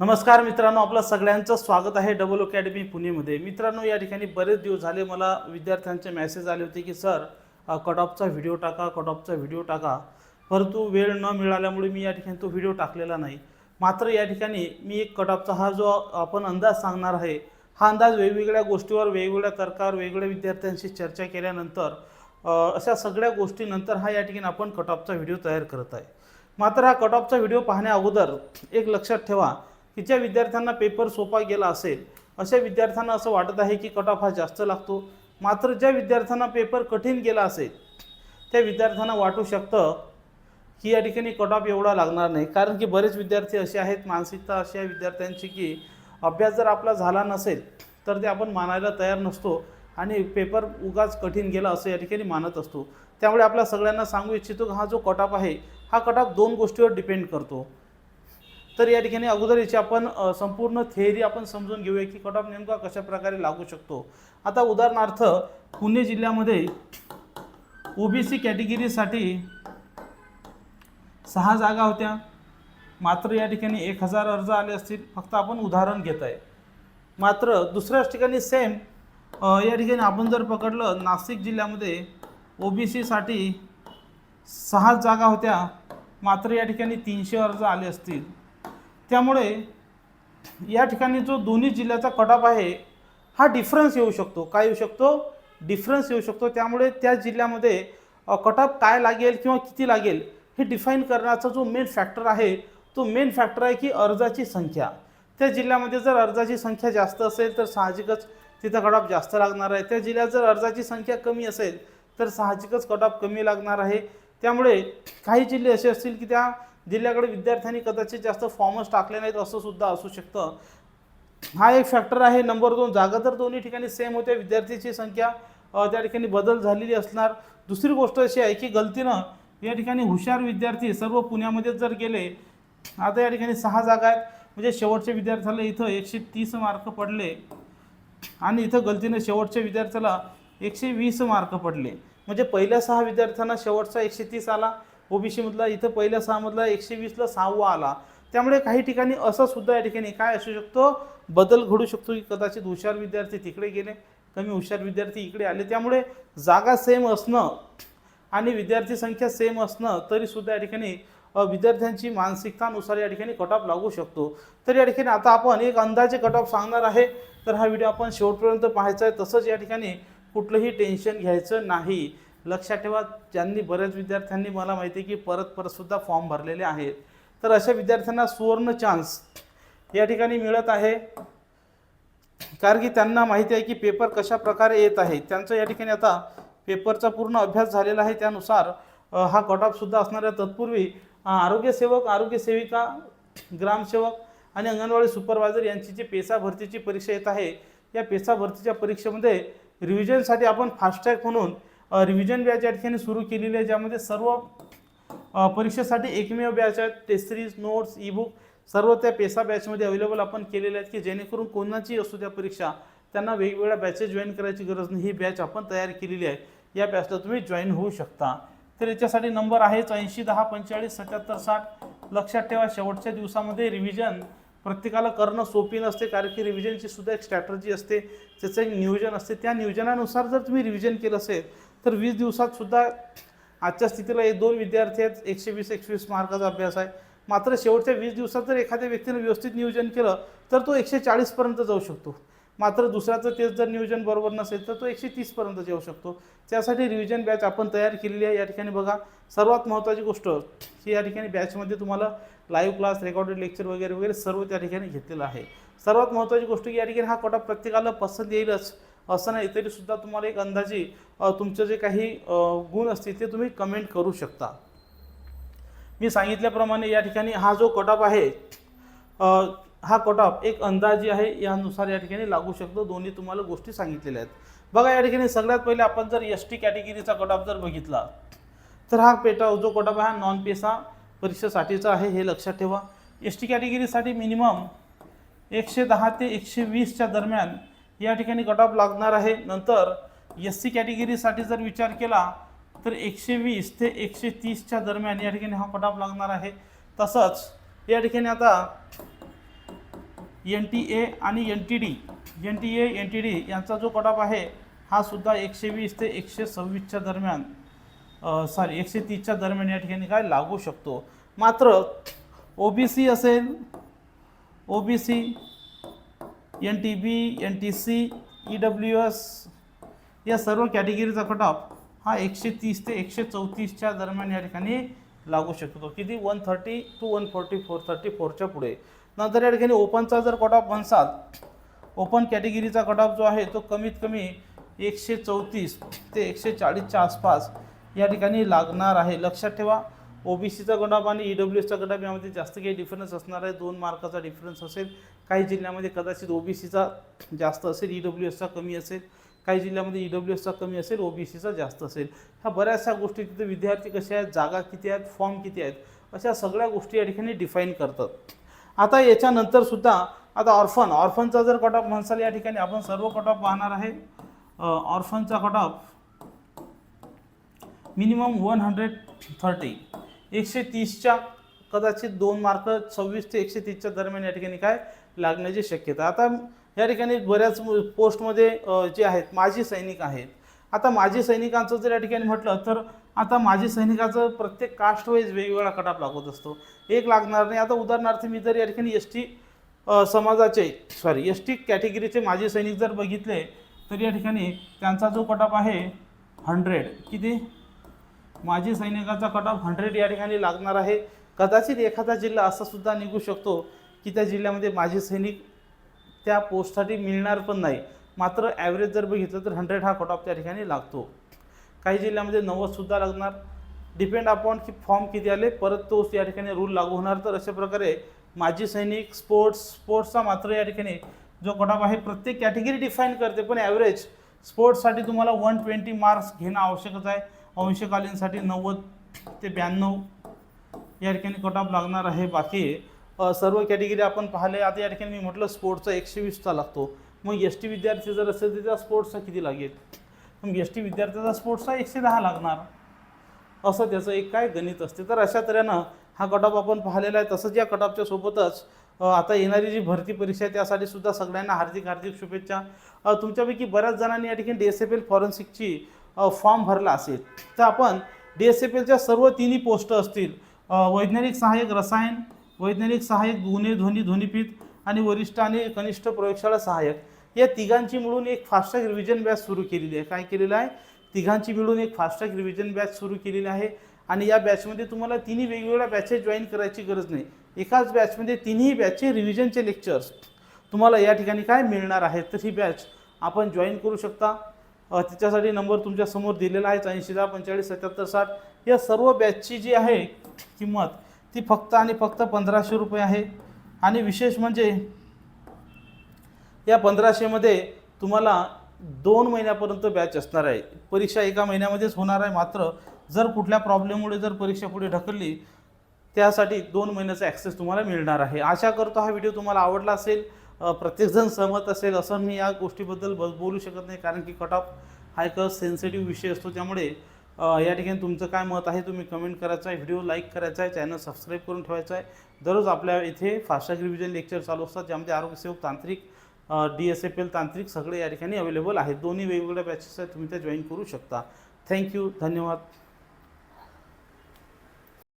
नमस्कार मित्रांनो आपलं सगळ्यांचं स्वागत आहे डबल अकॅडमी पुणेमध्ये. मित्रांनो या ठिकाणी बरेच दिवस झाले मला विद्यार्थ्यांचे मेसेज आले होते की सर कट ऑफचा व्हिडिओ टाका कट ऑफचा व्हिडिओ टाका. परंतु वेळ न मिळाल्यामुळे मी या ठिकाणी तो व्हिडिओ टाकलेला नाही. मात्र या ठिकाणी मी एक कट ऑफचा हा जो आपण अंदाज सांगणार आहे हा अंदाज वेगवेगळ्या गोष्टीवर वेगवेगळ्या तर्कावर वेगवेगळ्या विद्यार्थ्यांशी चर्चा केल्यानंतर अशा सगळ्या गोष्टीनंतर हा या ठिकाणी आपण कट ऑफचा व्हिडिओ तयार करत आहे. मात्र हा कट ऑफचा व्हिडिओ पाहण्या अगोदर एक लक्षात ठेवा की ज्या विद्यार्थ्यांना पेपर सोपा गेला असेल अशा विद्यार्थ्यांना असं वाटत आहे की कट ऑफ हा जास्त लागतो. मात्र ज्या विद्यार्थ्यांना पेपर कठीण गेला असेल त्या विद्यार्थ्यांना वाटू शकतं की या ठिकाणी कट ऑफ एवढा लागणार नाही. कारण की बरेच विद्यार्थी असे आहेत मानसिकता अशी आहे विद्यार्थ्यांची की अभ्यास जर आपला झाला नसेल तर ते आपण मानायला तयार नसतो आणि पेपर उगाच कठीण गेला असं या ठिकाणी मानत असतो. त्यामुळे आपल्या सगळ्यांना सांगू इच्छितो की हा जो कट ऑफ आहे हा कट ऑफ दोन गोष्टीवर डिपेंड करतो. तर या ठिकाणी अगोदर याची आपण संपूर्ण थेअरी आपण समजून घेऊया की कट ऑफ नेमका कशा प्रकारे लागू शकतो. आता उदाहरणार्थ पुणे जिल्ह्यामध्ये ओबीसी कॅटेगरीसाठी सहा जागा होत्या. मात्र या ठिकाणी एक हजार अर्ज आले असतील. फक्त आपण उदाहरण घेत आहे. मात्र दुसऱ्याच ठिकाणी सेम या ठिकाणी आपण जर पकडलं नाशिक जिल्ह्यामध्ये ओ बी सीसाठी सहा जागा होत्या. मात्र या ठिकाणी तीनशे अर्ज आले असतील. त्यामुळे या ठिकाणी जो दोन्ही जिल्ह्याचा कटाप आहे हा डिफरन्स येऊ शकतो. काय येऊ शकतो? डिफरन्स येऊ शकतो. त्यामुळे त्या जिल्ह्यामध्ये कटाप काय लागेल किंवा किती लागेल हे डिफाईन करण्याचा जो मेन फॅक्टर आहे तो मेन फॅक्टर आहे की अर्जाची संख्या. त्या जिल्ह्यामध्ये जर अर्जाची संख्या जास्त असेल तर साहजिकच तिथं कट जास्त लागणार आहे. त्या जिल्ह्यात जर अर्जाची संख्या कमी असेल तर साहजिकच कट कमी लागणार आहे. त्यामुळे काही जिल्हे असे असतील की त्या जिल्ह्याकडे विद्यार्थ्यांनी कदाचित जास्त फॉर्मच टाकले नाहीत असं सुद्धा असू शकतं. हा एक फॅक्टर आहे. नंबर दोन जागा तर दोन्ही ठिकाणी सेम होत्या. विद्यार्थ्यांची संख्या त्या ठिकाणी बदल झालेली असणार. दुसरी गोष्ट अशी आहे की गलतीनं या ठिकाणी हुशार विद्यार्थी सर्व पुण्यामध्ये जर गेले आता या ठिकाणी सहा जागा आहेत. म्हणजे शेवटच्या विद्यार्थ्याला इथं एकशे तीस मार्क पडले आणि इथं गलतीनं शेवटच्या विद्यार्थ्याला एकशे वीस मार्क पडले. म्हणजे पहिल्या सहा विद्यार्थ्यांना शेवटचा एकशे तीस आला. ओबीसीमधला इथं पहिल्या सहामधला एकशे वीसला सहावा आला. त्यामुळे काही ठिकाणी असं सुद्धा या ठिकाणी काय असू शकतो? बदल घडू शकतो की कदाचित हुशार विद्यार्थी तिकडे गेले कमी हुशार विद्यार्थी इकडे आले. त्यामुळे जागा सेम असणं आणि विद्यार्थी संख्या सेम असणं तरी सुद्धा या ठिकाणी विद्यार्थ्यांची मानसिकतानुसार या ठिकाणी कट ऑफ लागू शकतो. तर या ठिकाणी आता आपण एक अंदाजे कट ऑफ सांगणार आहे. तर हा व्हिडिओ आपण शेवटपर्यंत पाहायचा आहे. तसंच या ठिकाणी कुठलंही टेन्शन घ्यायचं नाही. लक्षात ठेवा ज्यांनी बऱ्याच विद्यार्थ्यांनी मला माहिती आहे की परत परतसुद्धा फॉर्म भरलेले आहेत. तर अशा विद्यार्थ्यांना सुवर्ण चान्स या ठिकाणी मिळत आहे. कारण की त्यांना माहिती आहे की पेपर कशा प्रकारे येत आहे. त्यांचं या ठिकाणी आता पेपरचा पूर्ण अभ्यास झालेला आहे. त्यानुसार हा कट ऑफसुद्धा असणाऱ्या तत्पूर्वी आरोग्यसेवक आरोग्यसेविका ग्रामसेवक आणि अंगणवाडी सुपरवायझर यांची जी पेसा भरतीची परीक्षा येत आहे या पेसा भरतीच्या परीक्षेमध्ये रिव्हिजनसाठी आपण फास्टॅग म्हणून रिव्हिजन बॅच या ठिकाणी सुरू केलेली आहे ज्यामध्ये सर्व परीक्षेसाठी एकमेव बॅच आहेत test series notes E book सर्व त्या पेसा बॅचमध्ये अवेलेबल आपण केलेले आहेत की जेणेकरून कोणाची असू त्या परीक्षा त्यांना वेगवेगळ्या बॅचेस जॉईन करायची गरज नाही. ही बॅच आपण तयार केलेली आहे. या बॅचला तुम्ही जॉईन होऊ शकता. तर याच्यासाठी नंबर आहेच ऐंशी दहा पंचेचाळीस सत्याहत्तर साठ. लक्षात ठेवा शेवटच्या दिवसामध्ये रिव्हिजन प्रत्येकाला करणं सोपी नसते कारण की रिव्हिजनची सुद्धा एक स्ट्रॅटर्जी असते. त्याचं एक नियोजन असते. त्या नियोजनानुसार जर तुम्ही रिव्हिजन केलं असेल तर वीस दिवसात सुद्धा आजच्या स्थितीला एक दोन विद्यार्थी आहेत. एकशे वीस एकवीस मार्काचा अभ्यास आहे. मात्र शेवटच्या वीस दिवसात जर एखाद्या व्यक्तीनं व्यवस्थित नियोजन केलं तर तो एकशे चाळीसपर्यंत जाऊ शकतो. मात्र दुसऱ्याचं तेच जर नियोजन बरोबर नसेल तर तो एकशे तीसपर्यंत जाऊ शकतो. त्यासाठी रिव्हिजन बॅच आपण तयार केलेली आहे. या ठिकाणी बघा सर्वात महत्त्वाची गोष्ट की या ठिकाणी बॅचमध्ये तुम्हाला लाईव्ह क्लास रेकॉर्डेड लेक्चर वगैरे वगैरे सर्व त्या ठिकाणी घेतलेलं आहे. सर्वात महत्त्वाची गोष्ट की या ठिकाणी हा कोटा प्रत्येकाला पसंत येईलच. असं नाही सुद्धा तुम्हाला एक अंदाजी तुमचं जे काही गुण असतील ते तुम्ही कमेंट करू शकता. मी सांगितल्याप्रमाणे या ठिकाणी हा जो कट ऑफ आहे हा कट ऑफ एक अंदाजी आहे यानुसार या ठिकाणी लागू शकतो. दोन्ही तुम्हाला गोष्टी सांगितलेल्या आहेत. बघा या ठिकाणी सगळ्यात पहिले आपण जर एस टी कॅटेगरीचा कट ऑफ जर बघितला तर हा पेटा जो कट ऑफ आहे हा नॉन पेसा परीक्षेसाठीचा आहे हे लक्षात ठेवा. एस टी कॅटेगरीसाठी मिनिमम एकशे दहा ते एकशे वीसच्या दरम्यान या ठिकाणी कट ऑफ लागणार आहे. नंतर एस सी कॅटेगरीसाठी जर विचार केला तर एकशे वीस ते एकशे तीसच्या दरम्यान या ठिकाणी हा कट ऑफ लागणार आहे. तसंच या ठिकाणी आता एन टी ए आणि N T D N T A N T D यांचा जो कट ऑफ आहे हा सुद्धा एकशे वीस ते एकशे सव्वीसच्या दरम्यान सॉरी एकशे तीसच्या दरम्यान या ठिकाणी काय लागू शकतो. मात्र ओ बी सी असेल O B C N T B N T C E W S या सर्व कॅटेगरीचा कट ऑफ हा एकशे तीस ते एकशे चौतीसच्या दरम्यान या ठिकाणी लागू शकतो. किती? One thirty two one forty four thirty फोरच्या पुढे. नंतर या ठिकाणी ओपनचा जर कट ऑफ म्हणसाल ओपन कॅटेगरीचा कट ऑफ जो आहे तो कमीत कमी एकशे चौतीस ते एकशे चाळीसच्या आसपास या ठिकाणी लागणार आहे. लक्षात ठेवा ओबीसीचा सीचा ऑफ आणि ई डब्ल्यू एसचा कट यामध्ये जास्त काही डिफरन्स असणार आहे. दोन मार्काचा डिफरन्स असेल. काही जिल्ह्यामध्ये कदाचित ओबीसीचा जास्त असेल ई डब्ल्यू एसचा कमी असेल. काही जिल्ह्यामध्ये ई डब्ल्यू एसचा कमी असेल ओ बी सीचा जास्त असेल. ह्या बऱ्याचशा गोष्टी तिथे विद्यार्थी कसे आहेत जागा किती आहेत फॉर्म किती आहेत अशा सगळ्या गोष्टी या ठिकाणी डिफाईन करतात. आता याच्यानंतरसुद्धा आता ऑर्फन ऑर्फनचा जर कट ऑफ म्हणसाल या ठिकाणी आपण सर्व कट ऑफ पाहणार आहे. ऑर्फनचा cut off minimum one hundred thirty एकशे तीसच्या कदाचित दोन मार्क सव्वीस ते एकशे तीसच्या दरम्यान या ठिकाणी काय लागण्याची शक्यता आता या ठिकाणी बऱ्याच पोस्टमध्ये जे आहेत माजी सैनिक आहेत. आता माजी सैनिकांचं जर या ठिकाणी म्हटलं तर आता माजी सैनिकाचं प्रत्येक कास्ट वाईज वेगवेगळा कटाप लागत असतो. एक लागणार नाही. आता उदाहरणार्थ मी जर या ठिकाणी एस टी समाजाचे सॉरी एस टी कॅटेगरीचे माजी सैनिक जर बघितले तर या ठिकाणी त्यांचा जो कटाप आहे हंड्रेड किती? माजी सैनिकाचा कट ऑफ हंड्रेड या ठिकाणी लागणार आहे. कदाचित एखादा जिल्हा असा सुद्धा निघू शकतो की त्या जिल्ह्यामध्ये माजी सैनिक त्या पोस्टसाठी मिळणार पण नाही. मात्र ॲव्हरेज जर बघितलं तर हंड्रेड हा कट ऑफ त्या ठिकाणी लागतो. काही जिल्ह्यामध्ये नव्वदसुद्धा लागणार. डिपेंड अपॉन की फॉर्म किती आले परत तोच या ठिकाणी रूल लागू होणार. तर अशा प्रकारे माजी सैनिक स्पोर्ट्स स्पोर्ट्सचा मात्र या ठिकाणी जो कट ऑफ आहे प्रत्येक कॅटेगरी डिफाईन करते. पण ॲव्हरेज स्पोर्ट्ससाठी तुम्हाला वन ट्वेंटी मार्क्स घेणं आवश्यकच आहे. अंशकालीनसाठी नव्वद ते ब्याण्णव या ठिकाणी कट ऑफ लागणार आहे. बाकी सर्व कॅटेगरी आपण पाहिले. आता या ठिकाणी मी म्हटलं स्पोर्ट्सचा एकशे वीसचा लागतो. मग एस टी विद्यार्थी जर असेल तर त्या स्पोर्ट्सचा किती लागेल? मग एस टी विद्यार्थ्याचा स्पोर्ट्सचा एकशे दहा लागणार. असं त्याचं एक काय गणित असते. तर अशा तऱ्हेनं हा कट ऑफ आपण पाहिलेला आहे. तसंच या कट ऑफच्या सोबतच आता येणारी जी भरती परीक्षा आहे त्यासाठी सुद्धा सगळ्यांना हार्दिक हार्दिक शुभेच्छा. तुमच्यापैकी बऱ्याच जणांनी या ठिकाणी डी एस एफ एल फॉरेन्सिकची फॉर्म भरला असेल. तर आपण डी एस एफ एलच्या सर्व तिन्ही पोस्ट असतील वैज्ञानिक सहाय्यक रसायन वैज्ञानिक सहाय्यक गुन्हे ध्वनी ध्वनिपीठ आणि वरिष्ठ आणि कनिष्ठ प्रयोगशाळा सहाय्यक या तिघांची मिळून एक फास्टॅग रिव्हिजन बॅच सुरू केलेली आहे. काय केलेलं आहे? तिघांची मिळून एक फास्टॅग रिव्हिजन बॅच सुरू केलेली आहे आणि या बॅचमध्ये तुम्हाला तिन्ही वेगवेगळ्या बॅचेस जॉईन करायची गरज नाही. एकाच बॅचमध्ये तिन्ही बॅचचे रिव्हिजनचे लेक्चर्स तुम्हाला या ठिकाणी काय मिळणार आहेत तर ही बॅच आपण जॉईन करू शकता. तिच्यासाठी नंबर तुमच्यासमोर दिलेला आहे ऐंशी दहा पंचेचाळीस सत्याहत्तर साठ. या सर्व बॅचची जी आहे किंमत ती फक्त आणि फक्त पंधराशे रुपये आहे. आणि विशेष म्हणजे या पंधराशेमध्ये तुम्हाला दोन महिन्यापर्यंत बॅच असणार आहे. परीक्षा एका महिन्यामध्येच होणार आहे मात्र जर कुठल्या प्रॉब्लेममुळे जर परीक्षा पुढे ढकलली त्यासाठी दोन महिन्याचा ॲक्सेस तुम्हाला मिळणार आहे. आशा करतो हा व्हिडिओ तुम्हाला आवडला असेल. प्रत्येकजण सहमत असेल असं मी या गोष्टीबद्दल ब बोलू शकत नाही. कारण की कट ऑफ हा एक सेन्सिटिव्ह विषय असतो. त्यामुळे या ठिकाणी तुमचं काय मत आहे तुम्ही कमेंट करायचं आहे. व्हिडिओ लाईक करायचा आहे. चॅनल सबस्क्राईब करून ठेवायचं आहे. दररोज आपल्या इथे फास्टॅग रिव्हिजन लेक्चर चालू असतात. ज्यामध्ये आरोग्यसेवक तांत्रिक डी एस एफ एल तांत्रिक सगळे या ठिकाणी अवेलेबल आहेत. दोन्ही वेगवेगळ्या बॅचेस आहेत. तुम्ही त्या जॉईन करू शकता. थँक्यू धन्यवाद.